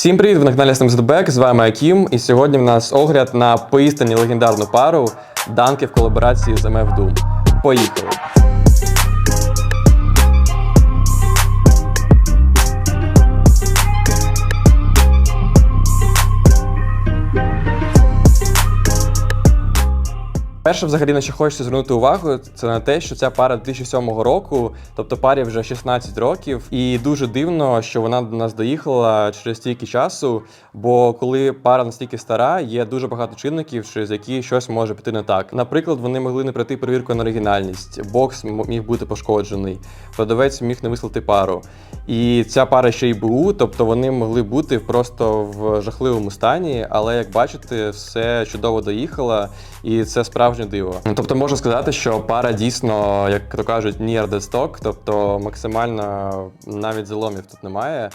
Всім привіт! Ви на каналі SNMZBack, з вами Акім. І сьогодні в нас огляд на поістині легендарну пару данки в колаборації з MF Doom. Поїхали! Перше, взагалі, на що хочеться звернути увагу, це на те, що ця пара 2007 року, тобто парі вже 16 років, і дуже дивно, що вона до нас доїхала через стільки часу. Бо коли пара настільки стара, є дуже багато чинників, через які щось може піти не так. Наприклад, вони могли не пройти перевірку на оригінальність, бокс міг бути пошкоджений, продавець міг не вислати пару. І ця пара ще й БУ, тобто вони могли бути просто в жахливому стані, але як бачите, все чудово доїхала, і це справжнє диво. Тобто можна сказати, що пара дійсно, як то кажуть, near the stock, тобто максимально навіть заломів тут немає.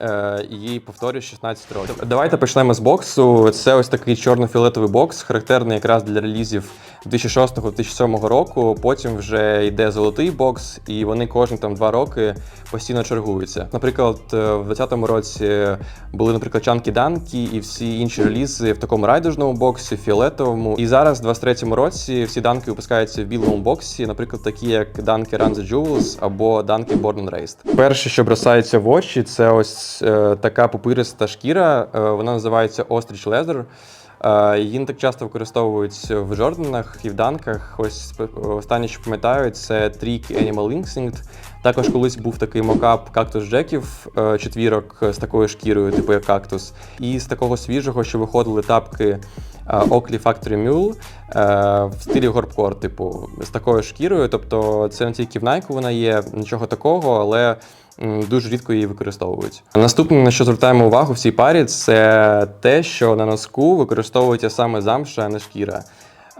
Е, і їй повторюю 16 років. Давайте почнемо з боксу. Це ось такий чорно-фіолетовий бокс, характерний якраз для релізів 2006-2007 року. Потім вже йде золотий бокс, і вони кожні там два роки постійно чергуються. Наприклад, е, в 2020 році були, наприклад, чанки данки і всі інші релізи в такому райдужному боксі, фіолетовому. І зараз, в 23-му році, всі данки випускаються в білому боксі, наприклад, такі як данки Run the Jewels або данки Born and Raised. Перше, що бросається в очі, це ось е, така пупириста шкіра. Е, вона називається Ostrich Leather. Е, Її не так часто використовують в Джорданах і в данках. Ось останнє, що пам'ятаю, це трік Animal Instinct. Також колись був такий мокап кактус Джеків, четвірок з такою шкірою, типу як кактус. І з такого свіжого, що виходили тапки Oakley Factory Mule в стилі горбкор, типу, з такою шкірою. Тобто це не тільки в Nike вона є, нічого такого, але дуже рідко її використовують. Наступне, на що звертаємо увагу в цій парі, це те, що на носку використовується саме замша, а не шкіра.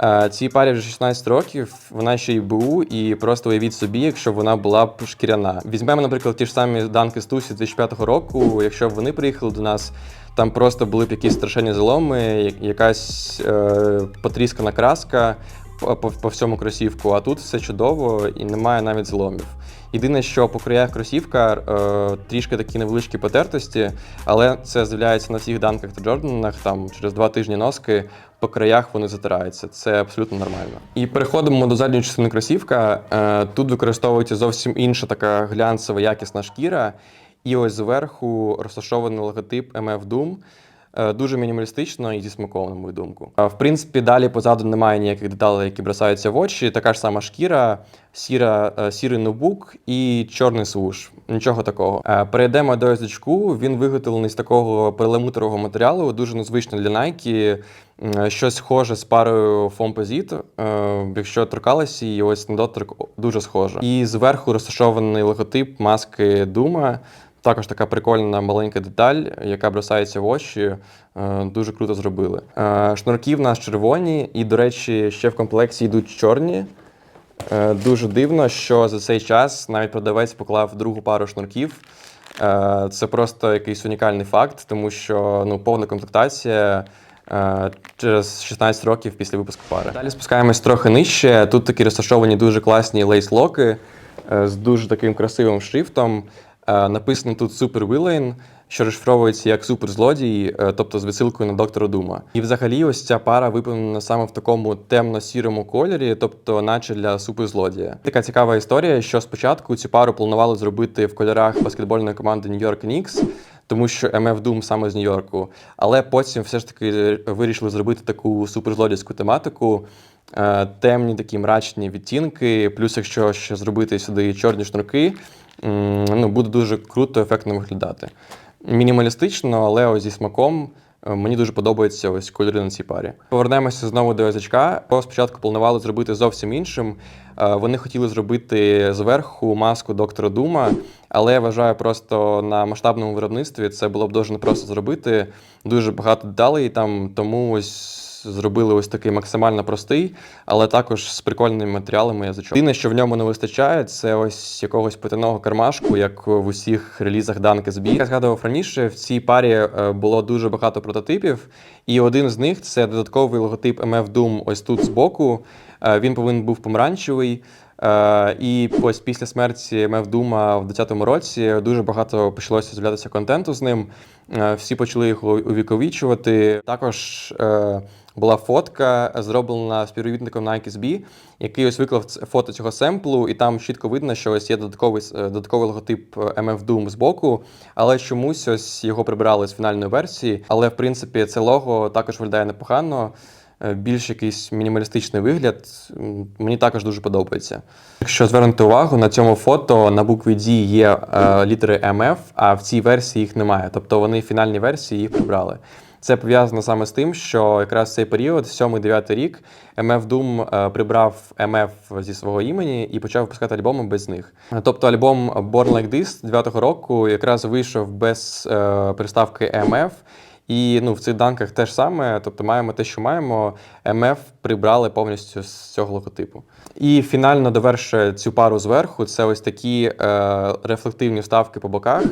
Е, Цій парі вже 16 років, вона ще й БУ, і просто уявіть собі, якщо вона була б шкіряна. Візьмемо, наприклад, ті ж самі данки з Тусі 2005 року. Якщо б вони приїхали до нас, там просто були б якісь страшенні заломи, якась е, потріскана краска по, по всьому кросівку, а тут все чудово і немає навіть зломів. Єдине, що по краях кросівка е, трішки такі невеличкі потертості, але це з'являється на всіх данках та Джорданах. Там через два тижні носки по краях вони затираються. Це абсолютно нормально. І переходимо до задньої частини кросівка. Е, тут використовується зовсім інша така глянцева якісна шкіра. І ось зверху розташований логотип MF Doom. Е, Дуже мінімалістично і зі смаком, на мою думку. А, В принципі, далі позаду немає ніяких деталей, які бросаються в очі. Така ж сама шкіра, сіра, е, сірий ноутбук і чорний свуш. Нічого такого. Е, Перейдемо до язичку. Він виготовлений з такого перламутрового матеріалу, дуже незвично для Nike. Щось схоже з парою. Е, Якщо торкалися її, ось на доторк дуже схоже. І зверху розташований логотип маски Дума. Також така прикольна маленька деталь, яка бросається в очі. Е, Дуже круто зробили. Е, Шнурки в нас червоні, і, до речі, ще в комплекті йдуть чорні. Е, Дуже дивно, що за цей час навіть продавець поклав другу пару шнурків. Це просто якийсь унікальний факт, тому що ну, повна комплектація через 16 років після випуску пари. Далі спускаємось трохи нижче. Тут такі розташовані дуже класні лейс-локи з дуже таким красивим шрифтом. Е, Написано тут Villain, що розшифровується як суперзлодій, е, тобто з відсилкою на доктора Дума. І взагалі, ось ця пара виповнена саме в такому темно-сірому кольорі, тобто, наче для суперзлодія. Така цікава історія, що спочатку цю пару планували зробити в кольорах баскетбольної команди York Knicks, тому що MF Doom саме з Нью-Йорку. Але потім все ж таки вирішили зробити таку суперзлодійську тематику. Е, Темні такі мрачні відтінки, плюс якщо ще зробити сюди чорні шнурки, ну, буде дуже круто, ефектно виглядати. Мінімалістично, але ось зі смаком. Е, Мені дуже подобаються ось кольори на цій парі. Повернемося знову до язичка. Спочатку планували зробити зовсім іншим. Е, Вони хотіли зробити зверху маску доктора Дума, але я вважаю, просто на масштабному виробництві це було б дуже непросто зробити. Дуже багато деталей там, тому ось зробили ось такий максимально простий, але також з прикольними матеріалами язичок. Єдине, що в ньому не вистачає, це ось якогось потайного кармашку, як в усіх релізах Данки збі. Я згадував раніше, в цій парі е, було дуже багато прототипів, і один з них це додатковий логотип MF Doom ось тут збоку. Е, Він повинен був помаранчевий. Е, і ось після смерті Мевдума в 2010 році дуже багато почалося з'являтися контенту з ним. Всі почали його увіковічувати. Також була фотка, зроблена співробітником Nike SB, який ось виклав фото цього семплу, і там чітко видно, що ось є додатковий, е, додатковий логотип е, MF Doom збоку, але чомусь ось його прибрали з фінальної версії. Але в принципі це лого також виглядає непогано. Е, Більш якийсь мінімалістичний вигляд. Мені також дуже подобається. Якщо звернути увагу, на цьому фото на букві D є е, літери MF, а в цій версії їх немає. Тобто вони в фінальній версії їх прибрали. Це пов'язано саме з тим, що якраз цей період, 7-9 рік, MF Doom е, прибрав MF зі свого імені і почав випускати альбоми без них. Тобто альбом Born Like This 9-го року якраз вийшов без е, приставки MF. І ну, в цих данках теж саме, тобто маємо те, що маємо. МФ прибрали повністю з цього логотипу. І фінально довершує цю пару зверху. Це ось такі е, рефлективні вставки по боках.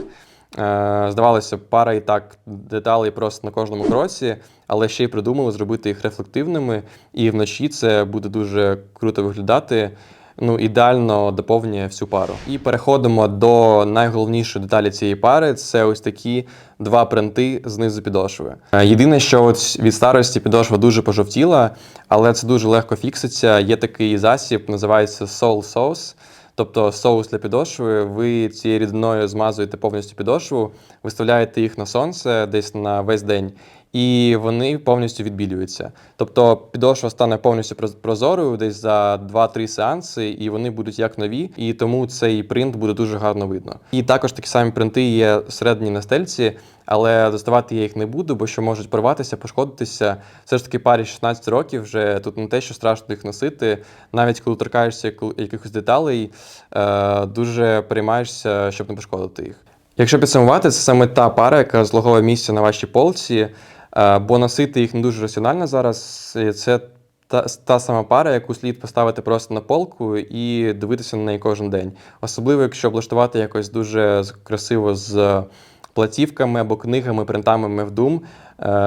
Е, здавалося, пара і так деталей просто на кожному кроці, але ще й придумали зробити їх рефлективними, і вночі це буде дуже круто виглядати. Ну, ідеально доповнює всю пару. І переходимо до найголовнішої деталі цієї пари. Це ось такі два принти знизу підошви. Е, Єдине, що от від старості підошва дуже пожовтіла, але це дуже легко фікситься. Є такий засіб, називається Soul Sauce. Тобто соус для підошви, ви цією рідиною змазуєте повністю підошву, виставляєте їх на сонце десь на весь день, і вони повністю відбілюються. Тобто підошва стане повністю проз- прозорою десь за 2-3 сеанси, і вони будуть як нові, і тому цей принт буде дуже гарно видно. І також такі самі принти є всередині на стельці, але доставати я їх не буду, бо що можуть порватися, пошкодитися. Все ж таки парі 16 років вже тут не те, що страшно їх носити. Навіть коли торкаєшся якихось деталей, е, дуже переймаєшся, щоб не пошкодити їх. Якщо підсумувати, це саме та пара, яка злоговує місце на вашій полці, е, бо носити їх не дуже раціонально зараз. Це та, та сама пара, яку слід поставити просто на полку і дивитися на неї кожен день. Особливо, якщо облаштувати якось дуже красиво з платівками або книгами, принтами Мевдум.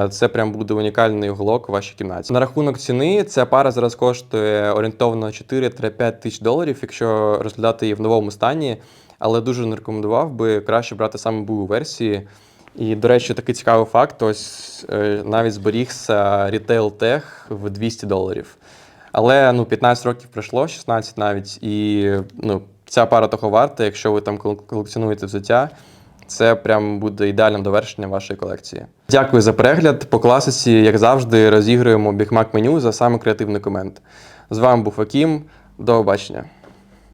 Це прям буде унікальний уголок у вашій кімнаті. На рахунок ціни ця пара зараз коштує орієнтовно 4-5 тисяч доларів, якщо розглядати її в новому стані. Але дуже не рекомендував би краще брати саме бу версії. І, до речі, такий цікавий факт: ось е, навіть зберігся рітейл тех в 200 доларів. Але ну, 15 років пройшло, 16 навіть, і ну, ця пара того варта, якщо ви там кол- колекціонуєте взуття, це прям буде ідеальним довершенням вашої колекції. Дякую за перегляд. По класиці, як завжди, розігруємо бігмак меню за саме креативний комент. З вами був Акім. До побачення.